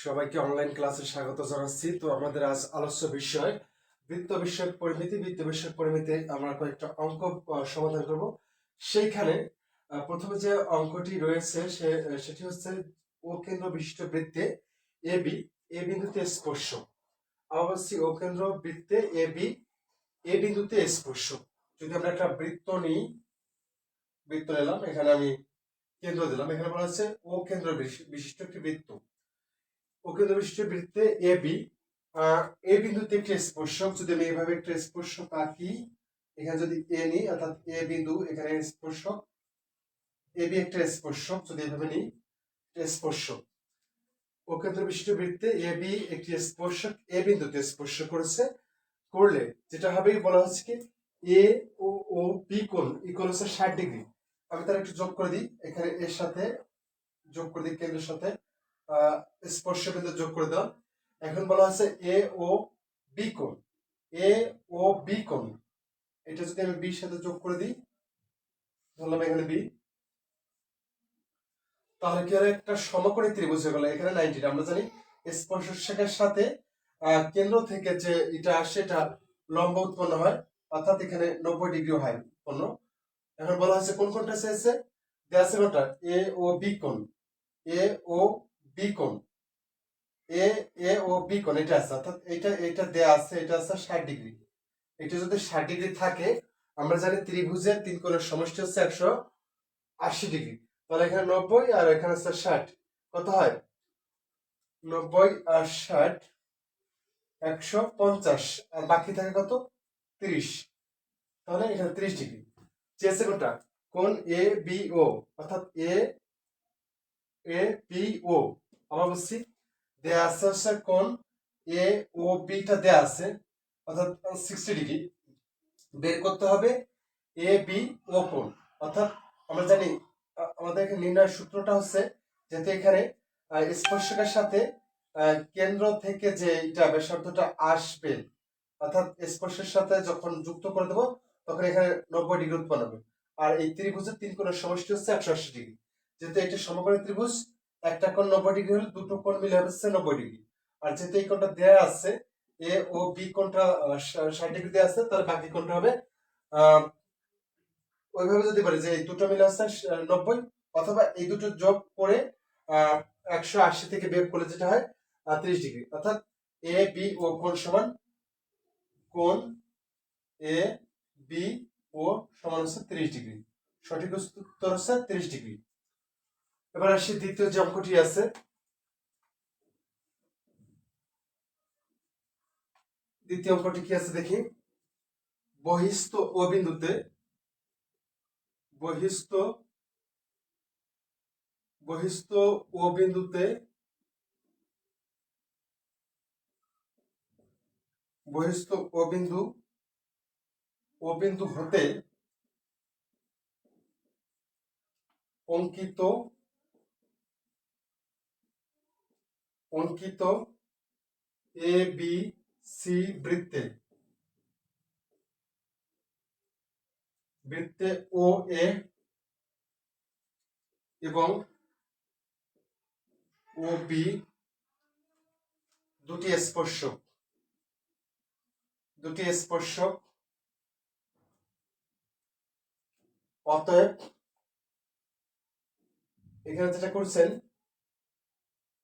সবাইকে অনলাইন ক্লাসে স্বাগত জানাচ্ছি। তো আমাদের আজ আলোচ্য বিষয়, বৃত্ত বিষয়ক পরিমিতি, বৃত্ত বিষয়ক পরিমিতি আমরা কয়েকটা অঙ্ক সমাধান করব। সেইখানে প্রথমে যে অঙ্কটি রয়েছে, সে, সেটি হচ্ছে ও কেন্দ্র বিশিষ্ট বৃত্তে এ বি, এ বিন্দুতে স্পর্শ। অবশ্যই ও কেন্দ্র বৃত্তে এ বি, এ বিন্দুতে স্পর্শ। যদি আমরা একটা বৃত্ত নিই, বৃত্ত নিলাম, এখানে আমি কেন্দ্র দিলাম। এখানে বলা হচ্ছে ও কেন্দ্র বিশি- বিশিষ্ট একটি বৃত্ত। কেন্দ্র বিশিষ্ট বৃত্তে এ বি। এ বিন্দুতে একটি স্পর্শক, যদি আমি এইভাবে একটা স্পর্শক আঁকি, এখানে যদি এ নিই, অর্থাৎ এ বিন্দু, এখানে স্পর্শক, এ বি একটা স্পর্শক, যদি এইভাবে নিই স্পর্শক। কেন্দ্র বিশিষ্ট বৃত্তে এ বি একটি স্পর্শক, এ বিন্দুতে স্পর্শ করেছে, করলে যেটা হবে বলা হচ্ছে কি? এ ও ও, বি কোণ ইকুয়াল হচ্ছে ষাট ডিগ্রি। আমি তার একটু যোগ করে দিই, এখানে এর সাথে, যোগ করে দিই কেন্দ্রের সাথে। আহ, স্পর্শ বিন্দু যোগ করে দাও। এখন বলা হচ্ছে এ ও বি কোণ। এ ও বি কোণ। এটা যদি আমি বির সাথে যোগ করে দিই ধরলাম এখানে বি তাহলে কি হলো একটা সমকোণী ত্রিভুজ হয়ে গেল এখানে নাইনটি আমরা জানি স্পর্শকের সাথে আহ, কেন্দ্র থেকে যে এটা আসে এটা লম্ব উৎপন্ন হয় অর্থাৎ এখানে নব্বই ডিগ্রি হয় উৎপন্ন। এখন বলা হচ্ছে কোন কোনটা চেয়েছে দেওয়া আছে কোনটা এ ও বি কোণ। এ ও B A A O B এটা আছে, অর্থাৎ এটা এটা দেয়া আছে, এটা আছে ষাট ডিগ্রি। এটা যদি ষাট ডিগ্রি থাকে, আমরা জানি ত্রিভুজের তিন কোণের সমষ্টি হচ্ছে একশো আশি ডিগ্রি। তাহলে এখানে নব্বই আর এখানে হচ্ছে ষাট। কত হয়? নব্বই আর ষাট, একশো পঞ্চাশ। আর বাকি থাকে কত? তিরিশ। তাহলে এখানে তিরিশ ডিগ্রি। চেয়েছে কোনটা? কোন এ বি ও, অর্থাৎ এ এ বি ও। আমরা বলছি, দেয়া আছে হচ্ছে কোন এ ও বিটা দেয়া আছে, অর্থাৎ সিক্সটি ডিগ্রি বের করতে হবে এ বি ও কোন অর্থাৎ আমরা জানি আমাদের এখানে নির্ণয়ের সূত্রটা হচ্ছে যাতে এখানে স্পর্শকের সাথে কেন্দ্র থেকে যে এটা ব্যাসার্ধটা আসবে, অর্থাৎ স্পর্শের সাথে যখন যুক্ত করে দেবো, তখন এখানে নব্বই ডিগ্রি উৎপন্ন হবে। আর এই ত্রিভুজের তিন কোণের সমষ্টি হচ্ছে একশো আশি ডিগ্রি। যেহেতু এটা সমকোণী ত্রিভুজ একটা কোণ নব্বই ডিগ্রি হলে দুটো কোণ মিলে হচ্ছে নব্বই ডিগ্রি। আর যেহেতু এই কোণটা দেয়া আছে, এ ও বি কোণটা ষাট ডিগ্রি দেওয়া আছে, তাহলে বাকি কোণটা হবে ওইভাবে যদি বলি যে এই দুটো মিলে হচ্ছে নব্বই, অথবা এই দুটো যোগ করে একশো আশি থেকে বের করলে যেটা হয় ত্রিশ ডিগ্রি। অর্থাৎ এ, বি ও কোণ সমান কোণ এ, বি ও সমান হচ্ছে ত্রিশ ডিগ্রি। সঠিক উত্তর হচ্ছে ত্রিশ ডিগ্রি। এবার আসি দ্বিতীয় যে অঙ্কটি আছে। দ্বিতীয় অঙ্কটি কি আছে দেখি? বহিস্থ ও বিন্দুতে বহিস্থ বহিস্থ ও বিন্দুতে বহিস্থ ও বিন্দু হতে অঙ্কিত অঙ্কিত এ, বি, সি বৃত্তে। বৃত্তে ও, এ এবং ও, বি দুটি স্পর্শক। দুটি স্পর্শক। অতএব এখানে যেটা করছেন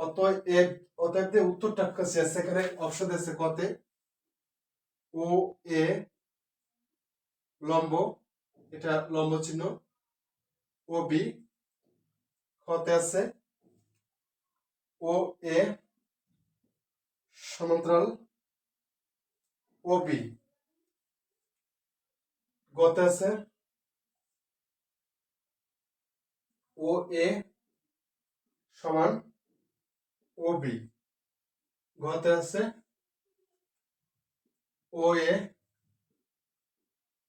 অতএব অতএব যে উত্তরটা এখানে অপশন আছে কতে ও, এ, লম্ব, এটা লম্ব চিহ্ন। ও, বি কতে আছে। ও, এ, সমান্তরাল। ও, বি, গতে আছে। ও, এ, সমান ও বি আছে ও এ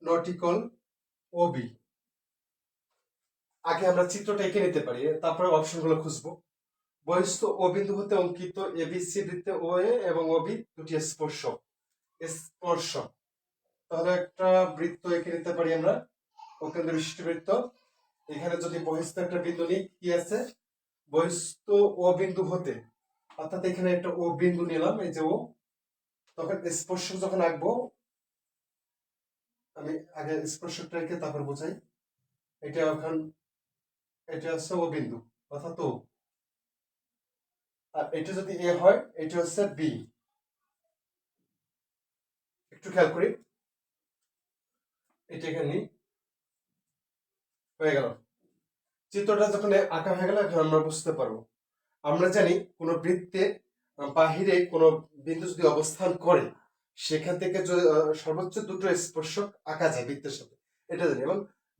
নটিকল ও বি আগে আমরা চিত্রটা এঁকে নিতে পারি, তারপরে অপশনগুলো খুঁজবো। বহিস্থ ও বিন্দু হতে অঙ্কিত এবিসি বৃত্তে ও এ এবং ও বি দুটি স্পর্শক স্পর্শক তাহলে একটা বৃত্ত এঁকে নিতে পারি আমরা। কেন্দ্র বিশিষ্ট বৃত্ত। এখানে যদি বহিস্থ একটা বিন্দু নিই, কি আছে? বহিস্থ ও বিন্দু হতে অর্থাৎ এখানে একটা ও বিন্দু নিলাম, এই যে ও। তখন স্পর্শক যখন আঁকবো, আমি আগে স্পর্শকটা রেখে তারপর বোঝাই। এটা এখন, এটা হচ্ছে ও বিন্দু, অর্থাৎ ও। আর এটা যদি এ হয়, এটা হচ্ছে বি। একটু খেয়াল করি। এটা এখানে হয়ে গেল। চিত্রটা যখন আঁকা হয়ে গেল, এখন আমরা বুঝতে পারব। আমরা জানি কোনো বৃত্তে বাহিরে কোনো বিন্দু যদি অবস্থান করে, সেখান থেকে সর্বোচ্চ দুটো স্পর্শক আঁকা যায় বৃত্তের সাথে। এটা জানি। এবং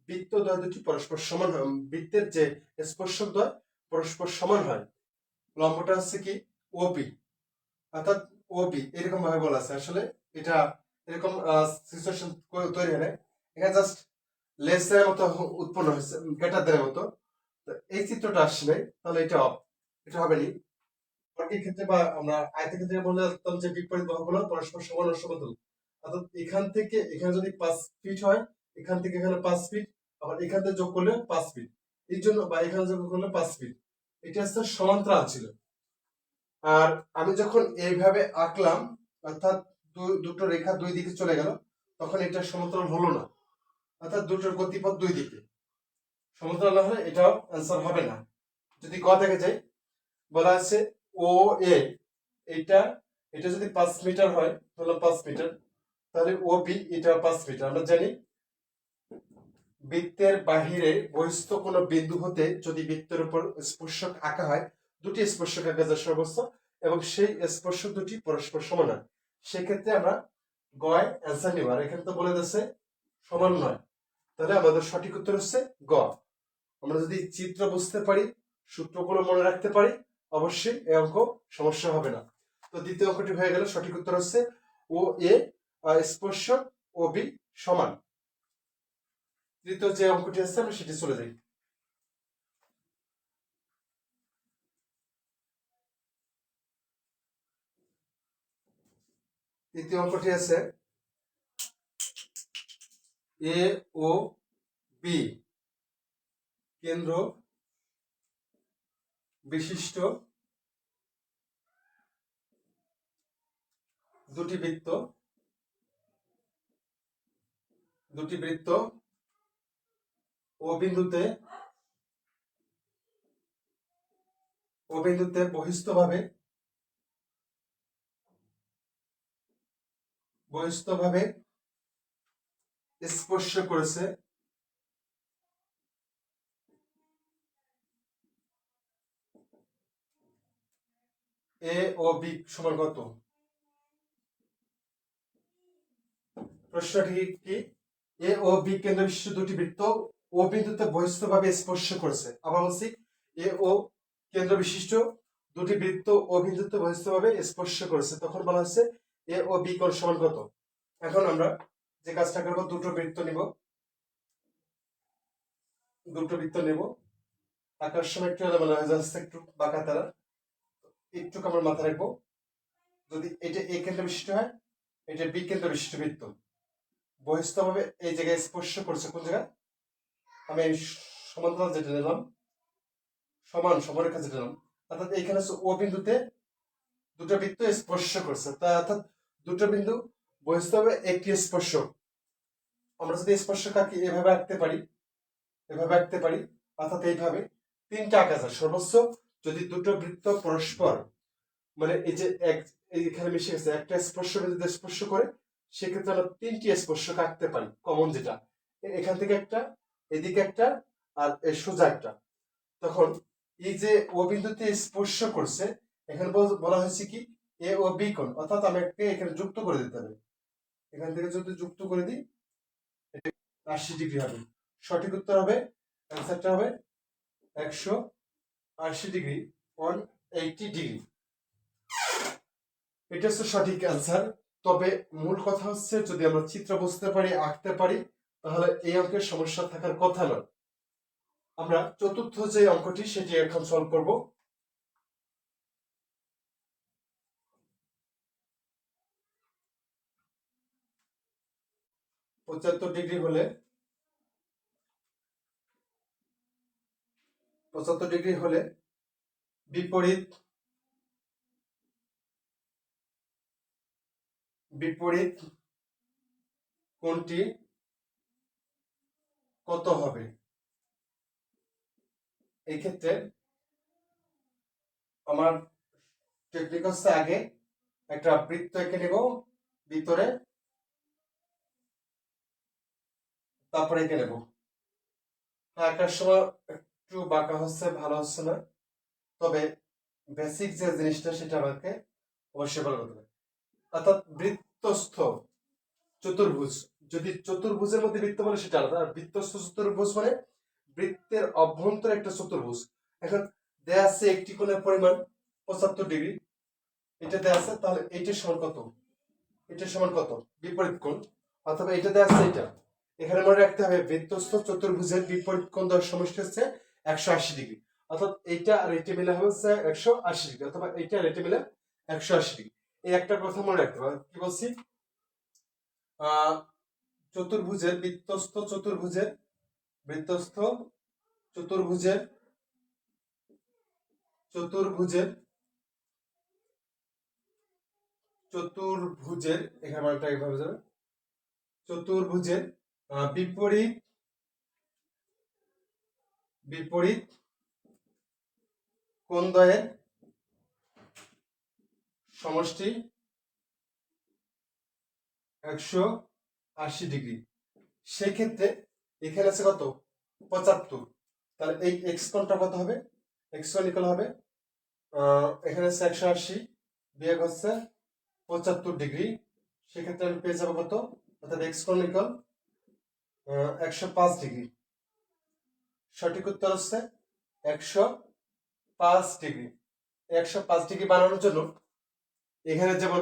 বৃত্ত দ্বয় দুটি পরস্পর সমান হয়। বৃত্তের যে স্পর্শক দ্বয় পরস্পর সমান হয়। লম্বটা হচ্ছে কি? ওবি অর্থাৎ ওবি এরকম ভাবে বলা আছে। আসলে এটা এরকম সিচুয়েশন তৈরি হয় এখানে জাস্ট লেসের মতো উৎপন্ন হয়েছে গ্রেটার দেনের মতো। এই চিত্রটা নাই, তাহলে এটা off। এটা হবে নি ক্ষেত্রে বা আমরা আয়তের ক্ষেত্রে বলে যেতাম যে বিপরীত বাহুগুলো পরস্পর সমান ও সমতুল অর্থাৎ এখান থেকে, এখানে যদি পাঁচ ফিট হয়, এখান থেকে এখানে পাঁচ ফিট আবার এখান থেকে যোগ করলে পাঁচ ফিট এই জন্য বা এখানে যোগ করলে পাঁচ ফিট এটা হচ্ছে সমান্তরাল ছিল। আর আমি যখন এইভাবে আঁকলাম, অর্থাৎ দুটো রেখা দুই দিকে চলে গেল, তখন এটা সমান্তরাল হলো না। অর্থাৎ দুটোর গতিপথ দুই দিকে। সমান্তরাল না হলে এটাও অ্যান্সার হবে না। যদি ক দেখে যাই বলা আছে ও এ। এটা এটা যদি পাঁচ মিটার হয়, তাহলে পাঁচ মিটার। তাহলে ও বি, এটা পাঁচ মিটার। আমরা জানি বৃত্তের বাহিরে বহিস্থ কোনো বিন্দু হতে যদি বৃত্তের উপর স্পর্শক আঁকা হয়, দুটি স্পর্শক আঁকা যায় সর্বোচ্চ এবং সেই স্পর্শ দুটি পরস্পর সমান সেক্ষেত্রে আমরা গয় অ্যান্সার নিব। আর এখানে তো বলে দিচ্ছে সমান নয়। তাহলে আমাদের সঠিক উত্তর হচ্ছে গ। আমরা যদি চিত্র বুঝতে পারি, সূত্রগুলো মনে রাখতে পারি অবশ্যই এই অঙ্ক সমস্যা হবে না। তো দ্বিতীয় অঙ্কটি হয়ে গেল সঠিক উত্তর হচ্ছে ও এ আহ, স্পর্শক ও বি সমান। তৃতীয় যে অঙ্কটি আছে আমরা সেটি চলে যাই। তৃতীয় অঙ্কটি আছে এ ও বি কেন্দ্র বিশিষ্ট দুটি বৃত্ত দুটি বৃত্ত ও বিন্দুতে ও বিন্দুতে বহিস্থভাবে বহিস্থভাবে স্পর্শ করেছে এ ও বি সমান কত? প্রশ্নটি কি? এ ও বি কেন্দ্র বিশিষ্ট দুটি বৃত্ত ও বিন্দুতে বহিস্থভাবে স্পর্শ করেছে। আবার বলছি এ ও কেন্দ্র বিশিষ্ট দুটি বৃত্ত ও বিন্দুতে স্পর্শ করেছে। তখন বলা হচ্ছে এ ও বি কোণ সমান কত? এখন আমরা যে কাজটা করব, দুটো বৃত্ত নিব। দুটো বৃত্ত নেব। আঁকার সময় একটু হয়ে যাচ্ছে একটু বাঁকা তারা। একটু আমরা মাথায় রাখব। যদি এটা এ কেন্দ্র বিশিষ্ট হয়, এটা বি কেন্দ্র বিশিষ্ট বৃত্ত। বহিস্থভাবে এই জায়গায় স্পর্শ করছে কোন জায়গায় আমি সমান্তরাল যেটা নিলাম, সমান সমারেখা যেটা নিলাম, অর্থাৎ হচ্ছে ও বিন্দুতে দুটো বৃত্ত স্পর্শ করছে। তা অর্থাৎ দুটো বিন্দু বহিস্থভাবে একটি স্পর্শ আমরা যদি স্পর্শ আঁকি এভাবে আঁকতে পারি, এভাবে আঁকতে পারি, অর্থাৎ এইভাবে তিনটা আঁকা যায়। সর্বোচ্চ যদি দুটো বৃত্ত পরস্পর মানে এই যে এক এখানে মিশে গেছে, একটা স্পর্শ বিন্দুতে স্পর্শ করে, সেক্ষেত্রে আমরা তিনটি স্পর্শক আঁকতে পারি কমন যেটা। এখান থেকে একটা, এদিকে একটা, আর সোজা একটা। তখন এই যে ও বিন্দুতে স্পর্শ করছে, এখানে বল- হয়েছে কি? এ ও বি কোণ অর্থাৎ আমাকে এখানে যুক্ত করে দিতে হবে। এখান থেকে যদি যুক্ত করে দিই আশি ডিগ্রি হবে। সঠিক উত্তর হবে অ্যান্সারটা হবে একশো আশি ডিগ্রি ওয়ান এইটি ডিগ্রি এটা হচ্ছে সঠিক অ্যান্সার তবে মূল কথা হচ্ছে, যদি আমরা চিত্র বুঝতে পারি, আঁকতে পারি, তাহলে এই অঙ্কের সমস্যা থাকার কথা নয়। আমরা চতুর্থ যে অঙ্কটি, সেটি এখন সলভ করব। পঁচাত্তর ডিগ্রি হলে পঁচাত্তর ডিগ্রি হলে বিপরীত বিপরীত কোনটি কত হবে? এই ক্ষেত্রে আমার টেকনিক হচ্ছে আগে একটা বৃত্ত এঁকে নেব, ভিতরে তারপরে এঁকে নেব। হ্যাঁ, আঁকার সময় একটু বাঁকা হচ্ছে, ভালো হচ্ছে না। তবে বেসিক যে জিনিসটা সেটা আমাকে অবশ্যই ভালো করতে অর্থাৎ বৃত্তস্থ চতুর্ভুজ, যদি চতুর্ভুজের মধ্যে বৃত্ত বলে সেটা আলাদা, আর বৃত্তস্থ চতুর্ভুজ মানে বৃত্তের অভ্যন্তরে একটা চতুর্ভুজ। এখন দেয়া আছে একটি কোণের পরিমাণ পঁচাত্তর ডিগ্রি। এটা দেয়া আছে, তাহলে এইটার সমান কত? এটার সমান কত? বিপরীত কোণ। অথবা এটা দেয়া আছে এটা এখানে মনে রাখতে হবে, বৃত্তস্থ চতুর্ভুজের বিপরীত কোণ দেওয়ার সমষ্টি হচ্ছে একশো আশি ডিগ্রি। অর্থাৎ এইটা আর এইটা মিলে হচ্ছে একশো আশি ডিগ্রি, অথবা এইটা আর এটা মিলে একশো আশি ডিগ্রি। এই একটা কথা মনে রাখতে কি বলছি? চতুর্ভুজের বৃত্তস্থ চতুর্ভুজের বৃত্তস্থ চতুর্ভুজের চতুর্ভুজের চতুর্ভুজের, এখানে এইভাবে যাবে। চতুর্ভুজের বিপরীত বিপরীত কোণ দ্বয়ের সমষ্টি একশো আশি ডিগ্রি? সেই ক্ষেত্রে এখানে আছে কত? পঁচাত্তর। তাহলে এই এক্স কোণটা কত হবে? এক্স ইকুয়াল হবে এখানে আছে একশো আশি, বিয়োগ হচ্ছে পঁচাত্তর ডিগ্রি। সেক্ষেত্রে আমি পেয়ে যাব কত? অর্থাৎ এক্স ইকুয়াল একশো পাঁচ ডিগ্রি। সঠিক উত্তর হচ্ছে একশো পাঁচ ডিগ্রি। একশো পাঁচ ডিগ্রি বানানোর জন্য এখানে যেমন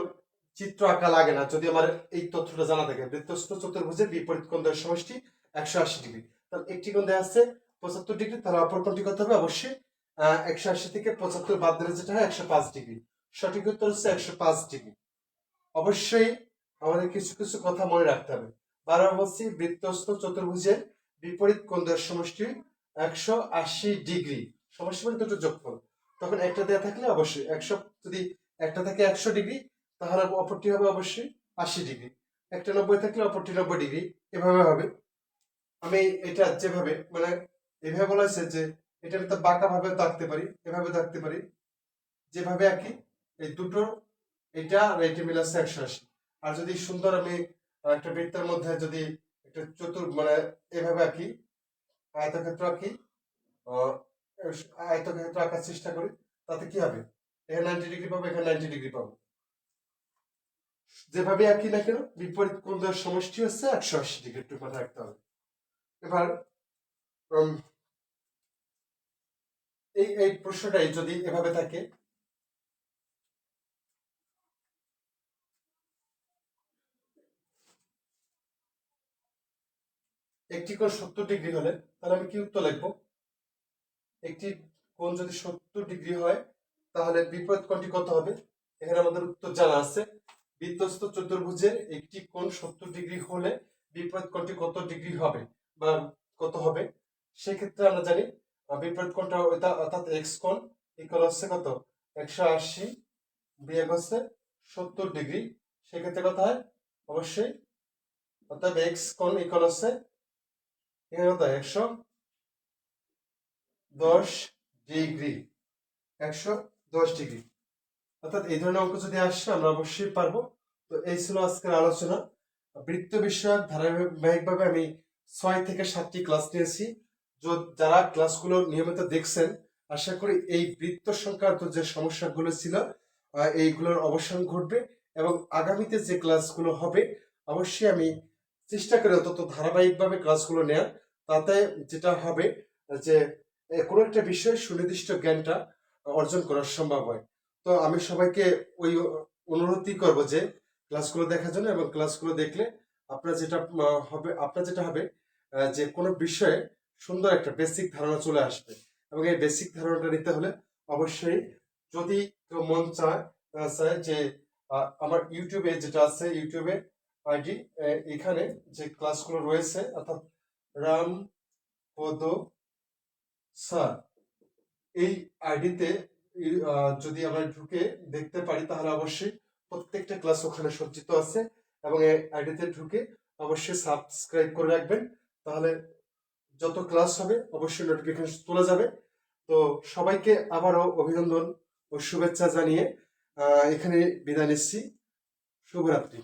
চিত্র আঁকা লাগে না, যদি আমার এই তথ্যটা জানা থাকে, বৃত্তস্থ চতুর্ভুজের বিপরীত কোণ দেওয়ার সমষ্টি একশো আশি ডিগ্রি। তাহলে একটি কোণ দেওয়া আছে পঁচাত্তর ডিগ্রি, তাহলে অপর কোণটি কত হবে? অবশ্যই একশো আশি থেকে পঁচাত্তর বাদ দিলে যেটা হয় একশো পাঁচ ডিগ্রি। সঠিক উত্তর হচ্ছে একশো পাঁচ ডিগ্রি। অবশ্যই আমাদের কিছু কিছু কথা মনে রাখতে হবে। বারবার বলছি, বৃত্তস্থ চতুর্ভুজের বিপরীত কোণ দেওয়ার সমষ্টি একশো আশি ডিগ্রি। সমষ্টি মানে দুটো যোগফল। তখন একটা দেওয়া থাকলে অবশ্যই একশো, যদি একটা থাকে একশো ডিগ্রি, তাহলে অপরটি হবে অবশ্যই আশি ডিগ্রি। একটা নব্বই থাকলে অপরটি নব্বই ডিগ্রি। এভাবে হবে। আমি এটা যেভাবে মানে এভাবে বলা হয়েছে যে এটা তো বাঁকা ভাবে আঁকতে পারি, এভাবে আঁকতে পারি। যেভাবে আঁকি এই দুটো, এটা আর এটা মিলে আছে একশো আশি। আর যদি সুন্দর আমি একটা বৃত্তের মধ্যে যদি একটা চতুর মানে এভাবে আঁকি আয়তক্ষেত্র আঁকি আয়তক্ষেত্র আঁকার চেষ্টা করি, তাতে কি হবে? এখানে নাইনটি ডিগ্রি পাবো, এখানে নাইনটি ডিগ্রি পাবো। যেভাবে আঁকি না কেন, বিপরীত কোন সমষ্টি হচ্ছে একশো আশি ডিগ্রি একটু মাথায় রাখতে হবে। এবার এই এই প্রশ্নটাই যদি এভাবে থাকে একটি কোণ সত্তর ডিগ্রি হলে, তাহলে আমি কি উত্তর লিখব? একটি কোণ যদি সত্তর ডিগ্রি হয়, তাহলে বিপরীত কোণটি কত হবে? এখানে আমাদের উত্তর জানা আছে। বৃত্তস্থ চতুর্ভুজের একটি কোণ সত্তর ডিগ্রি হলে বিপরীত কোণটি কত ডিগ্রি হবে বা কত হবে? সেক্ষেত্রে আমরা জানি বিপরীত কোণটা অর্থাৎ এক্স কোণ ইকুয়াল হচ্ছে কত? একশো আশি বিয়োগ হচ্ছে সত্তর ডিগ্রি। সেক্ষেত্রে কত হয়? অবশ্যই। অর্থাৎ এক্স কোণ ইকুয়াল হচ্ছে একশো দশ ডিগ্রি, একশো দশ ডিগ্রি। অর্থাৎ এই ধরনের অঙ্ক যদি আসে, আমরা অবশ্যই পারব। তো এই ছিল আজকের আলোচনা। বৃত্ত বিষয়ক ধারাবাহিকভাবে আমি ছয় থেকে সাতটি ক্লাস নিয়েছি। যারা ক্লাসগুলো নিয়মিত দেখছেন, আশা করি এই বৃত্ত সংক্রান্ত যে সমস্যাগুলো ছিল এইগুলোর অবসান ঘটবে এবং আগামীতে যে ক্লাসগুলো হবে, অবশ্যই আমি চেষ্টা করে অন্তত ধারাবাহিকভাবে ক্লাসগুলো নেয়ার। তাতে যেটা হবে যে কোনো একটা বিষয়ে সুনির্দিষ্ট জ্ঞানটা অর্জন করা সম্ভব হয়। তো আমি সবাইকে ওই অনুরোধই করব যে ক্লাসগুলো দেখার জন্য এবং ক্লাসগুলো দেখলে আপনার যেটা হবে, আপনার যেটা হবে যে কোনো বিষয়ে সুন্দর একটা বেসিক ধারণা চলে আসবে। এবং এই বেসিক ধারণাটা নিতে হলে অবশ্যই যদি কেউ মন চায় চায় যে আমার ইউটিউবে যেটা আছে ইউটিউবে আইডি এখানে যে ক্লাসগুলো রয়েছে, অর্থাৎ রাম, পদ, স্যার, এই আইডিতে যদি আমরা ঢুকে দেখতে পারি, তাহলে অবশ্যই প্রত্যেকটা ক্লাস ওখানে সজ্জিত আছে এবং এই আইডিতে ঢুকে অবশ্যই সাবস্ক্রাইব করে রাখবেন। তাহলে যত ক্লাস হবে, অবশ্যই নোটিফিকেশন তোলা যাবে। তো সবাইকে আবারও অভিনন্দন ও শুভেচ্ছা জানিয়ে এখানে বিদায় নিচ্ছি। শুভরাত্রি।